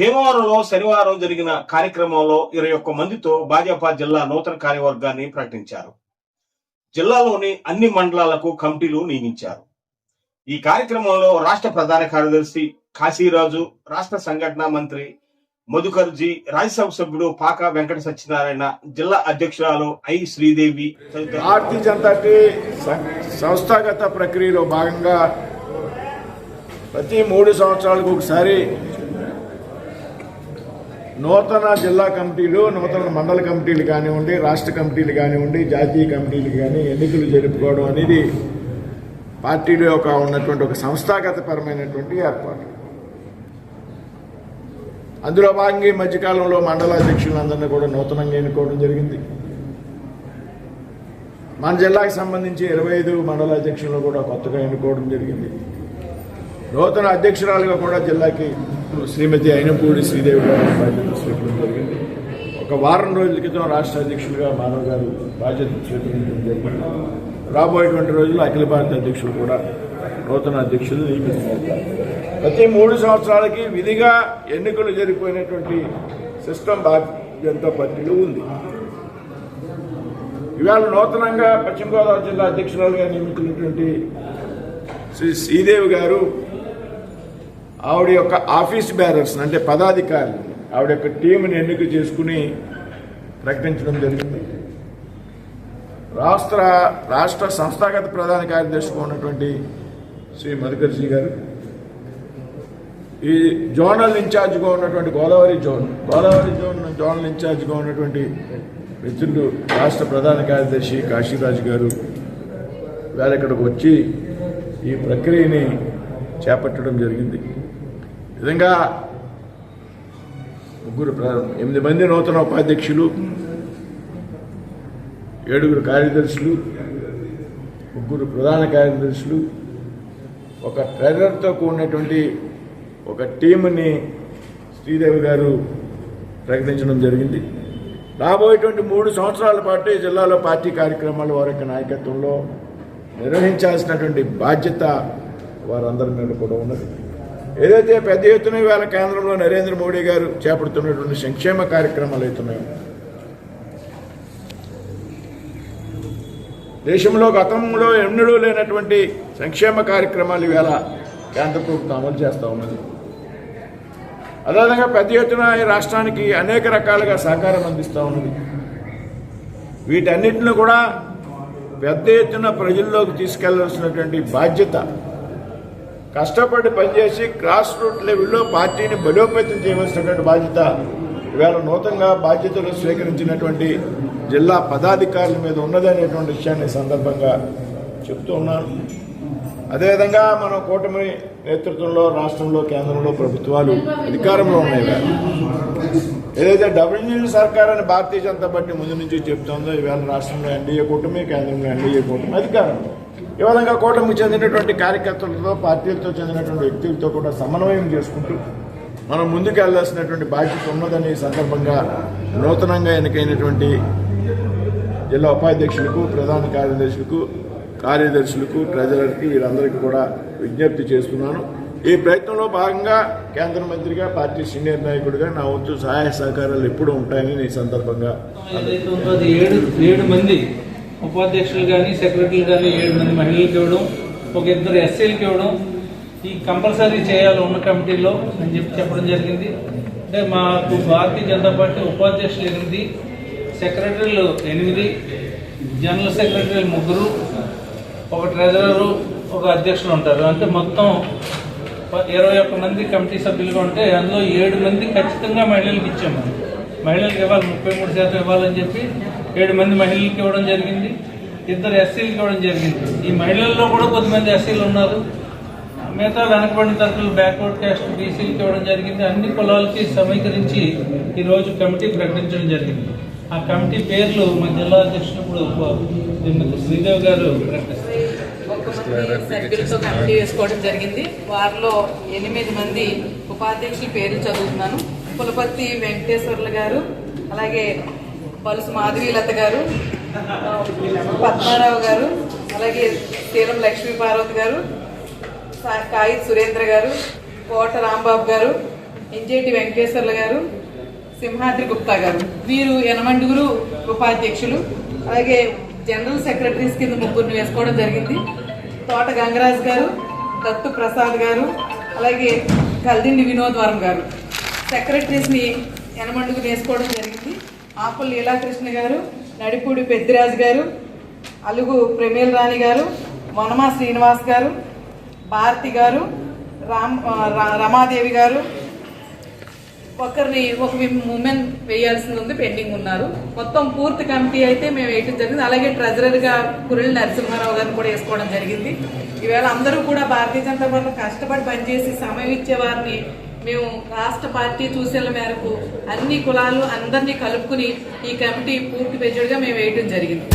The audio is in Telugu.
భీమవరంలో శనివారం జరిగిన కార్యక్రమంలో ఇరవై ఒక్క మందితో భాజపా జిల్లా నూతన కార్యవర్గాన్ని ప్రకటించారు. జిల్లాలోని అన్ని మండలాలకు కమిటీలు నియమించారు. ఈ కార్యక్రమంలో రాష్ట్ర ప్రధాన కార్యదర్శి కాశీరాజు రాష్ట్ర సంఘటన మంత్రి మధుకర్జీ రాజ్యసభ సభ్యుడు పాక వెంకట సత్యనారాయణ జిల్లా అధ్యక్షురాలు ఐ శ్రీదేవి భారతీయ జనతా సంస్థాగత ప్రక్రియలో భాగంగా ప్రతి మూడు సంవత్సరాలకు ఒకసారి నూతన జిల్లా కమిటీలు నూతన మండల కమిటీలు కానివ్వండి రాష్ట్ర కమిటీలు కానివ్వండి జాతీయ కమిటీలు కానీ ఎన్నికలు జరుపుకోవడం అనేది పార్టీలో ఒక ఉన్నటువంటి ఒక సంస్థాగత పరమైనటువంటి ఏర్పాటు. అందులో భాగంగా ఈ మధ్యకాలంలో మండల అధ్యక్షులందరినీ కూడా నూతనంగా ఎన్నుకోవడం జరిగింది. మన జిల్లాకు సంబంధించి ఇరవై ఐదు మండల అధ్యక్షులను కూడా కొత్తగా ఎన్నుకోవడం జరిగింది. నూతన అధ్యక్షురాలుగా కూడా జిల్లాకి శ్రీమతి అయినపూడి శ్రీదేవి గారు బాధ్యత స్వీకరించడం జరిగింది. ఒక వారం రోజుల క్రితం రాష్ట్ర అధ్యక్షులుగా మానవ్ గారు బాధ్యత స్వీకరించడం జరిగింది. రాబోయేటువంటి రోజుల్లో అఖిల భారత అధ్యక్షులు కూడా నూతన అధ్యక్షులు నియమితున్నారు ప్రతి మూడు సంవత్సరాలకి విధిగా ఎన్నికలు జరిగిపోయినటువంటి సిస్టమ్ భారతీయ జనతా పార్టీలో ఉంది. ఇవాళ నూతనంగా పశ్చిమ గోదావరి జిల్లా అధ్యక్షురాలుగా నియమించినటువంటి శ్రీ శ్రీదేవి గారు ఆవిడ యొక్క ఆఫీస్ బ్యారర్స్ అంటే పదాధికారులు ఆవిడ యొక్క టీంని ఎన్నిక చేసుకుని ప్రకటించడం జరిగింది. రాష్ట్ర రాష్ట్ర సంస్థాగత ప్రధాన కార్యదర్శిగా ఉన్నటువంటి శ్రీ మధుకర్జీ గారు ఈ జోనల్ ఇన్ఛార్జ్గా ఉన్నటువంటి Godavari zone Godavari zone zonal ఇన్ఛార్జ్గా ఉన్నటువంటి మిత్రులు రాష్ట్ర ప్రధాన కార్యదర్శి కాశీరాజు గారు వేళ ఇక్కడికి వచ్చి ఈ ప్రక్రియని చేపట్టడం జరిగింది. నిజంగా విధంగా ముగ్గురు ప్ర- ఎనిమిది మంది నూతన ఉపాధ్యక్షులు ఏడుగురు కార్యదర్శులు ముగ్గురు ప్రధాన కార్యదర్శులు ఒక ట్రెజరర్తో కూడినటువంటి ఒక టీంని శ్రీదేవి గారు ప్రకటించడం జరిగింది. రాబోయేటువంటి మూడు సంవత్సరాల పాటు జిల్లాలో పార్టీ కార్యక్రమాలు వారి యొక్క నాయకత్వంలో నిర్వహించాల్సినటువంటి బాధ్యత వారందరి మీద కూడా ఉన్నది. ఏదైతే పెద్ద ఎత్తున ఇవాళ కేంద్రంలో నరేంద్ర మోడీ గారు చేపడుతున్నటువంటి సంక్షేమ కార్యక్రమాలు అవుతున్నాయో దేశంలో గతంలో ఎన్నడూ లేనటువంటి సంక్షేమ కార్యక్రమాలు ఇవాళ కేంద్ర ప్రభుత్వం అమలు చేస్తూ ఉన్నది. అదేవిధంగా పెద్ద ఎత్తున ఈ రాష్ట్రానికి అనేక రకాలుగా సహకారం అందిస్తూ ఉన్నది. వీటన్నిటిని కూడా పెద్ద ఎత్తున ప్రజల్లోకి తీసుకెళ్ళాల్సినటువంటి బాధ్యత కష్టపడి పనిచేసి గ్రాస్ రూట్ లెవెల్లో పార్టీని బలోపేతం చేయవలసినటువంటి బాధ్యత ఇవాళ నూతనంగా బాధ్యతలు స్వీకరించినటువంటి జిల్లా పదాధికారుల మీద ఉన్నదనేటువంటి విషయాన్ని సందర్భంగా చెప్తూ ఉన్నాను. అదేవిధంగా మనం కూటమి నేతృత్వంలో రాష్ట్రంలో కేంద్రంలో ప్రభుత్వాలు అధికారంలో ఉన్నాయి ఏదైతే డబ్ల్యూజీ సర్కార్ అని భారతీయ జనతా పార్టీ ముందు నుంచి చెప్తుందో ఇవాళ రాష్ట్రంలో ఎన్డీఏ కూటమి కేంద్రంలో ఎన్డీఏ కూటమి అధికారంలో ఈ విధంగా కూటమికి చెందినటువంటి కార్యకర్తలతో పార్టీలతో చెందినటువంటి వ్యక్తులతో కూడా సమన్వయం చేసుకుంటూ మనం ముందుకు వెళ్ళాల్సినటువంటి బాధ్యత ఉన్నదని ఈ సందర్భంగా నూతనంగా ఎన్నికైనటువంటి జిల్లా ఉపాధ్యక్షులకు ప్రధాన కార్యదర్శులకు కార్యదర్శులకు ట్రెజరర్కి వీరందరికీ కూడా విజ్ఞప్తి చేస్తున్నాను. ఈ ప్రయత్నంలో భాగంగా కేంద్ర మంత్రిగా పార్టీ సీనియర్ నాయకుడిగా నా వంతు సహాయ సహకారాలు ఎప్పుడూ ఉంటాయని ఈ సందర్భంగా ఏడు ఏడు మంది ఉపాధ్యక్షులు కానీ సెక్రటరీలు కానీ ఏడు మంది మహిళలకు ఇవ్వడం ఒక ఇద్దరు ఎస్సీలకు ఇవ్వడం ఈ కంపల్సరీ చేయాలి ఉన్న కమిటీలో అని చెప్పి చెప్పడం జరిగింది. అంటే మాకు భారతీయ జనతా పార్టీ ఉపాధ్యక్షులు ఎనిమిది సెక్రటరీలు ఎనిమిది జనరల్ సెక్రటరీలు ముగ్గురు ఒక ట్రెజరరు ఒక అధ్యక్షులు ఉంటారు. అంటే మొత్తం ఇరవై ఒక్క మంది కమిటీ సభ్యులుగా ఉంటే అందులో ఏడు మంది ఖచ్చితంగా మహిళలకు ఇచ్చాము మహిళలకు ఇవ్వాలి ముప్పై మూడు శాతం ఇవ్వాలని చెప్పి ఏడు మంది మహిళలకు ఇవ్వడం జరిగింది. ఇద్దరు ఎస్సీలకు ఇవ్వడం జరిగింది. ఈ మహిళల్లో కూడా కొద్దిమంది ఎస్సీలు ఉన్నారు. మిగతా వెనకబడిన తరఫులు బ్యాక్వర్డ్ క్యాస్ట్ బీసీలకు ఇవ్వడం జరిగింది. అన్ని కులాలకి సమీకరించి ఈరోజు కమిటీ ప్రకటించడం జరిగింది. ఆ కమిటీ పేర్లు మా జిల్లా అధ్యక్షుడు ఇప్పుడు శ్రీదేవి గారు ప్రకటిస్తారు. సభ్యులతో కమిటీ వేసుకోవడం జరిగింది. వారిలో ఎనిమిది మంది ఉపాధ్యక్షుల పేర్లు చదువుతున్నాను. కులపతి వెంకటేశ్వర్లు గారు అలాగే పలుసు మాధవీలత గారు పద్మారావు గారు అలాగే తీరం లక్ష్మీ పార్వతి గారు కాయి సురేంద్ర గారు కోట రాంబాబు గారు ఎన్జేటి వెంకటేశ్వర్ల గారు సింహాద్రి గుప్తా గారు. వీరు యనమండుగురు ఉపాధ్యక్షులు అలాగే జనరల్ సెక్రటరీస్ కింద ముగ్గురిని వేసుకోవడం జరిగింది. తోట గంగరాజ్ గారు దత్తు ప్రసాద్ గారు అలాగే కల్దిండి వినోద్వరం గారు. సెక్రటరీస్ని ఎనమండుకు యనమండుగు వేసుకోవడం జరిగింది. ఆకుల లీలాకృష్ణ గారు నడిపూడి పెద్దిరాజు గారు అలుగు ప్రమేల్ రాణి గారు వనమా శ్రీనివాస్ గారు భారతి గారు రామ్ రమాదేవి గారు ఒకరిని ఒక ఉమెన్ వేయాల్సింది ఉంది పెండింగ్ ఉన్నారు. మొత్తం పూర్తి కమిటీ అయితే మేము వేయటం జరిగింది. అలాగే ట్రెజరర్గా కురళి నరసింహారావు గారిని కూడా వేసుకోవడం జరిగింది. ఈవేళ అందరూ కూడా భారతీయ జనతా పార్టీ కష్టపడి పనిచేసి సమయం ఇచ్చే వారిని మేము రాష్ట్ర పార్టీ సూచనల మేరకు అన్ని కులాలు అందరినీ కలుపుకుని ఈ కమిటీ పూర్తి పెంచుడుగా మేము వేయటం జరిగింది.